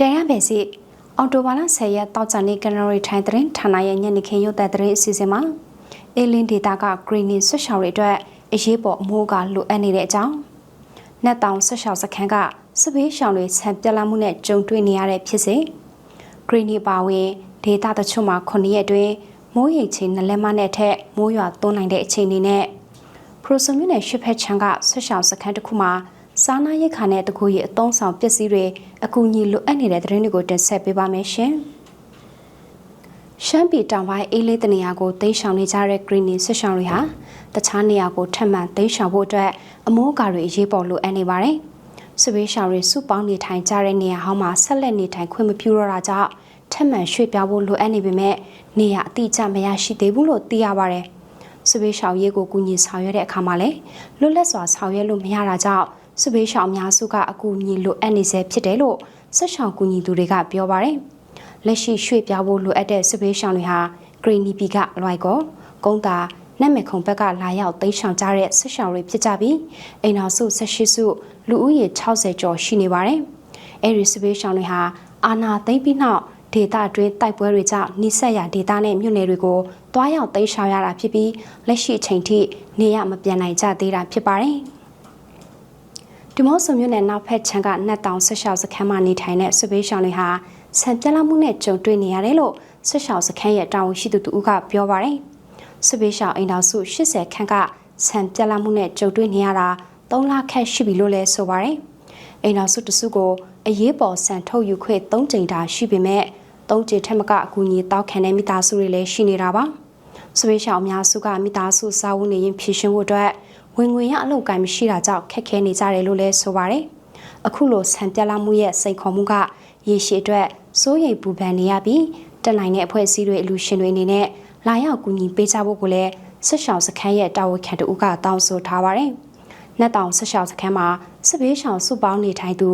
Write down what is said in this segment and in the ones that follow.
တဲရမယ်စီအော်တိုဘာလ10ရက်တောက်ကြနေကနရီထိုင်သတင်းဌာနရဲ့ညနေခင်းရုပ်သံသတင်းအစီအစဉ်မှာအေလင်းဒေတာကဂရီနီဆွတ်ရှောင်တွေအတွက်အရေးပေါ်အမိုးကလိုအပ်နေတဲ့အကြောင်းနတ်တောင်ဆွတ်ရှောင်စခန်းကစပေးရှောင်တွေဆံပြက်လာမှုနဲ့ကြုံတွေ့နေရတဲ့ဖြစ်စဉ်ဂရီနီပါဝင်ဒေတာတချို့မှာ9ရက်အတွင်းမိုးရိပ်ချိန်နှစ်လက်မနဲ့ထက်မိုးရွာသွန်းနိုင်တဲ့အချိန်တွေနဲ့ပရိုဆိုမြို့နယ်ရှစ်ဖက်ချန်ကဆွတ်ရှောင်စခန်းတစ်ခုမှာ စားနာရိတ်ခါနဲ့တကူရီအုံဆောင်ပစ္စည်းတွေအကူအညီလိုအပ်နေတဲ့သတင်းတွေကိုတင်ဆက်ပေးပါမယ်ရှင်။ရှမ်းပြည်တောင်ပိုင်းအေးလေးတနေရာကိုတိမ်းရှောင်နေကြတဲ့ Green ဆွရှောင်တွေဟာတခြားနေရာကိုထပ်မံတိမ်းရှောင်ဖို့အတွက်အမိုးအကာတွေအရေးပေါ်လိုအပ်နေပါတယ်။စပေးရှောင်တွေစုပေါင်းနေထိုင်ကြတဲ့နေရာဟောင်းမှာဆက်လက်နေထိုင်ခွင့်မပြုတော့တာကြောင့်ထပ်မံရွှေ့ပြောင်းဖို့လိုအပ်နေပေမဲ့နေရာအတိအကျမရရှိသေးဘူးလို့သိရပါတယ်။စပေးရှောင်ရေးကိုကူညီဆောင်ရွက်တဲ့အခါမှာလည်းလွတ်လပ်စွာဆောင်ရွက်လို့မရတာကြောင့် စပေးရှောင်အများစုကအကူအညီလိုအပ်နေစေဖြစ်တယ်လို့ဆက်ရှောင်ကူညီသူတွေကပြောပါတယ်။လက်ရှိရွှေ့ပြောင်းဖို့လိုအပ်တဲ့စပေးရှောင်တွေဟာဂရီနီပီကလွိုက်ကောကုန်းတာနတ်မေခုံဘက်ကလာရောက်တိမ်းရှောင်ကြတဲ့ဆက်ရှောင်တွေဖြစ်ကြပြီးအိမ်တော်စု18စုလူဦးရေ60ကျော်ရှိနေပါတယ်။အဲဒီစပေးရှောင်တွေဟာအာနာသိမ့်ပြီးနောက်ဒေတာတွင်းတိုက်ပွဲတွေကြောင့်နှိစက်ရဒေတာနဲ့မြို့နယ်တွေကိုတွားရောက်သိမ်းရှောင်ရတာဖြစ်ပြီးလက်ရှိအချိန်ထိနေရမပြန်နိုင်ကြသေးတာဖြစ်ပါတယ်။ ဒီမော့ဆိုမြို့နယ်နောက်ဖက်ချမ်းကနတ်တောင်ဆက်ရှောက်စခန်းမှာနေထိုင်တဲ့စပေးရှောင်းတွေဟာဆံပြက်လာမှုနဲ့ကြုံတွေ့နေရတယ်လို့ဆက်ရှောက်စခန်းရဲ့တာဝန်ရှိသူတူကပြောပါတယ်။စပေးရှောင်းအိမ်တော်စု80ခန်းကဆံပြက်လာမှုနဲ့ကြုံတွေ့နေရတာ3လခန့်ရှိပြီလို့လည်းဆိုပါတယ်။အိမ်တော်စုတစုကိုအရေးပေါ်ဆန်ထုတ်ယူခွင့်3ကြိမ်တာရှိပေမဲ့3ကြိမ်ထက်မကအကူအညီတောက်ခံတဲ့မိသားစုတွေလည်းရှိနေတာပါ။စပေးရှောင်းအများစုကမိသားစုစာဝတ်နေရင်ဖြည့်ရှင်ဖို့အတွက် ဝင်ငွေရအလုပ်ကိုင်မရှိတာကြောင့်ခက်ခဲနေကြတယ်လို့လည်းဆိုပါတယ်။အခုလိုဆံပြလာမှုရဲ့စိန်ခေါ်မှုကရေရှည်အတွက်စိုးရိမ်ပူပန်နေရပြီးတက်နိုင်တဲ့အဖွဲ့အစည်းတွေအလူရှင်တွေအနေနဲ့လာရောက်ကူညီပေးကြဖို့ကိုလည်းဆက်ရှောင်စခန်းရဲ့တာဝန်ခံတို့ကတောင်းဆိုထားပါတယ်။နတ်တောင်ဆက်ရှောင်စခန်းမှာစစ်ဘေးရှောင်စုပေါင်းနေထိုင်သူ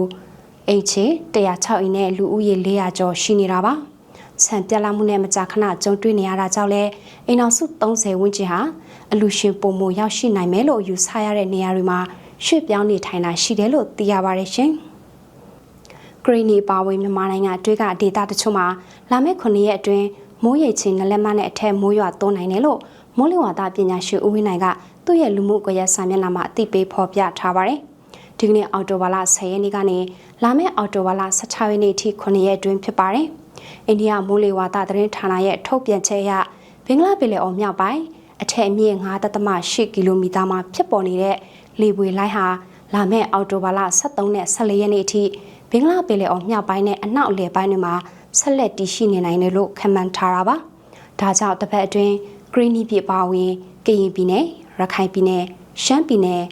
အိတ်ချေ106အိမ်နဲ့လူဦးရေ400ကျော်ရှိနေတာပါ။ ဆန်ပြလာမှုနဲ့မကြာခဏကြုံတွေ့နေရတာကြောင့်လဲအိမ်အောင်စု30ဝန်းကျင်ဟာအလူရှင်ပုံမှုရောက်ရှိနိုင်မယ်လို့ယူဆရတဲ့နေရာတွေမှာရွှေ့ပြောင်းနေထိုင်တာရှိတယ်လို့သိရပါတယ်ရှင်။ဂရီနီပါဝင်မြန်မာနိုင်ငံအတွင်းကဒေတာတချို့မှာလာမယ့်9ရက်အတွင်းမိုးရိပ်ချင်းနလက်မနဲ့အထက်မိုးရွာသွန်းနိုင်တယ်လို့မိုးလေဝသပညာရှင်ဦးဝင်းနိုင်ကသူ့ရဲ့လူမှုကွန်ရက်စာမျက်နှာမှာအသိပေးဖော်ပြထားပါတယ်။ဒီကနေ့အော်တိုဘာလ10ရက်နေ့ကနေလာမယ့်အော်တိုဘာလ16ရက်နေ့အထိ9ရက်အတွင်းဖြစ်ပါတယ်။ အိန္ဒိယမိုးလေဝသသတင်းဌာနရဲ့ထုတ်ပြန်ချက်အရဘင်္ဂလားပင်လယ်အော်မြောက်ပိုင်းအထက်အမြင့်9.8ကီလိုမီတာမှာဖြစ်ပေါ်နေတဲ့လေပွေလိုင်းဟာလာမယ့်အောက်တိုဘာလ23နဲ့14ရက်နေ့အထိဘင်္ဂလားပင်လယ်အော်မြောက်ပိုင်းနဲ့အနောက်အလယ်ပိုင်းတွေမှာဆက်လက်တည်ရှိနေနိုင်တယ်လို့ခန့်မှန်းထားတာပါ။ဒါကြောင့်တစ်ပတ်အတွင်းဂရီနီပြည်ပါဝင်ကရင်ပြည်နယ်ရခိုင်ပြည်နယ်ရှမ်းပြည်နယ်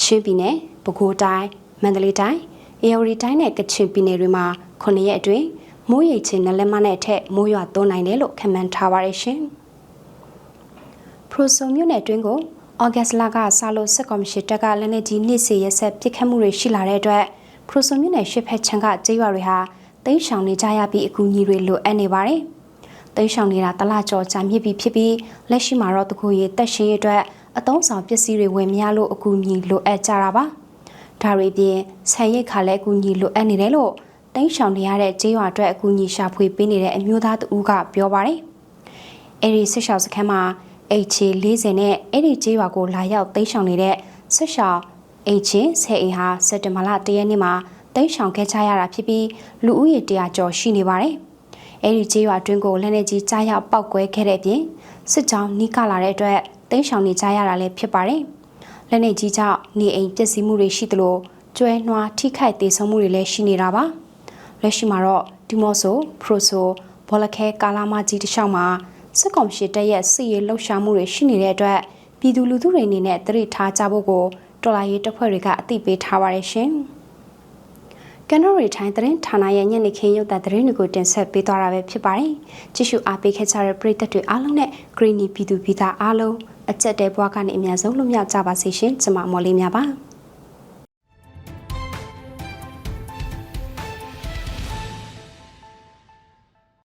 ချင်းပြည်နယ်ပဲခူးတိုင်းမန္တလေးတိုင်းအေရဝတီတိုင်းနဲ့ကချင်ပြည်နယ်တွေမှာ9ရက်အတွင်း မိုးရိပ်ချင်းနဲ့လက်မနဲ့ထက်မိုးရွာသွန်းနိုင်တယ်လို့ခန့်မှန်းထားပါရရှင်။ပရိုဆိုမြို့နယ်တွင်းကိုဩဂတ်လကစလို့စစ်ကော်မရှင်တပ်ကလက်နက်ကြီးနှိစေရက်ဆက်ပစ်ခတ်မှုတွေရှိလာတဲ့အတွက်ပရိုဆိုမြို့နယ်ရှစ်ဖက်ချန်ကကျေးရွာတွေဟာတိမ်းရှောင်နေကြရပြီးအကူအညီတွေလိုအပ်နေပါတယ်။တိမ်းရှောင်နေတာတလကျော်ကြာမြင့်ပြီးဖြစ်ပြီးလက်ရှိမှာတော့တကူရီတက်ရှင်ရဲ့အတွက်အတုံးဆောင်ပစ္စည်းတွေဝယ်မရလို့အကူအညီလိုအပ်ကြတာပါ။ဒါတွေပြင်ဆန်ရိတ်ခါလည်းအကူအညီလိုအပ်နေတယ်လို့ တိန့်ရှောင်နေရတဲ့ကျေးရွာအတွက်အကူအညီရှာဖွေပေးနေတဲ့အမျိုးသားတဦးကပြောပါတယ်။အဲဒီဆစ်ရှောင်စခန်းမှာ H40 နဲ့အဲ့ဒီကျေးရွာကိုလာရောက်တိန့်ရှောင်နေတဲ့ဆစ်ရှောင် H ဆယ်အိမ်ဟာစက်တဘာလတရက်နေ့မှာတိန့်ရှောင်ခဲ့ကြရတာဖြစ်ပြီးလူဦးရေ100ကျော်ရှိနေပါတယ်။အဲ့ဒီကျေးရွာတွင်းကိုလက်နေကြီးကြားရောက်ပောက်ကွဲခဲ့တဲ့ပြင်စစ်ကြောင်းနီးကလာတဲ့အတွက်တိန့်ရှောင်နေကြရတာလည်းဖြစ်ပါတယ်။လက်နေကြီးကြောင့်နေအိမ်ပျက်စီးမှုတွေရှိသလိုကျွဲနွားထိခိုက်ဒေဆုံးမှုတွေလည်းရှိနေတာပါ။ လက်ရှိမှာတော့ဒီမော့ဆိုဖရိုဆိုဘောလခဲကာလာမကြီးတလျှောက်မှာစစ်ကောင်ရှိတပ်ရဲ့စစ်ရေးလှုပ်ရှားမှုတွေရှိနေတဲ့အတွက်ပြည်သူလူထုတွေအနေနဲ့တရိထားကြဖို့ကိုတော်လာရေးတပ်ဖွဲ့တွေကအသိပေးထားပါတယ်ရှင်။ကန်နိုရီထိုင်းသတင်းဌာနရဲ့ညနေခင်းရုပ်သံသတင်းတွေကိုတင်ဆက်ပေးသွားတာပဲဖြစ်ပါတယ်။ကြည့်ရှုအားပေးခဲ့ကြတဲ့ပရိသတ်တွေအားလုံးနဲ့ Greeny ပြည်သူပြည်သားအားလုံးအကျက်တဲဘွားကနေအများဆုံးလွတ်မြောက်ကြပါစေရှင်။ကျွန်မမော်လေးများပါ။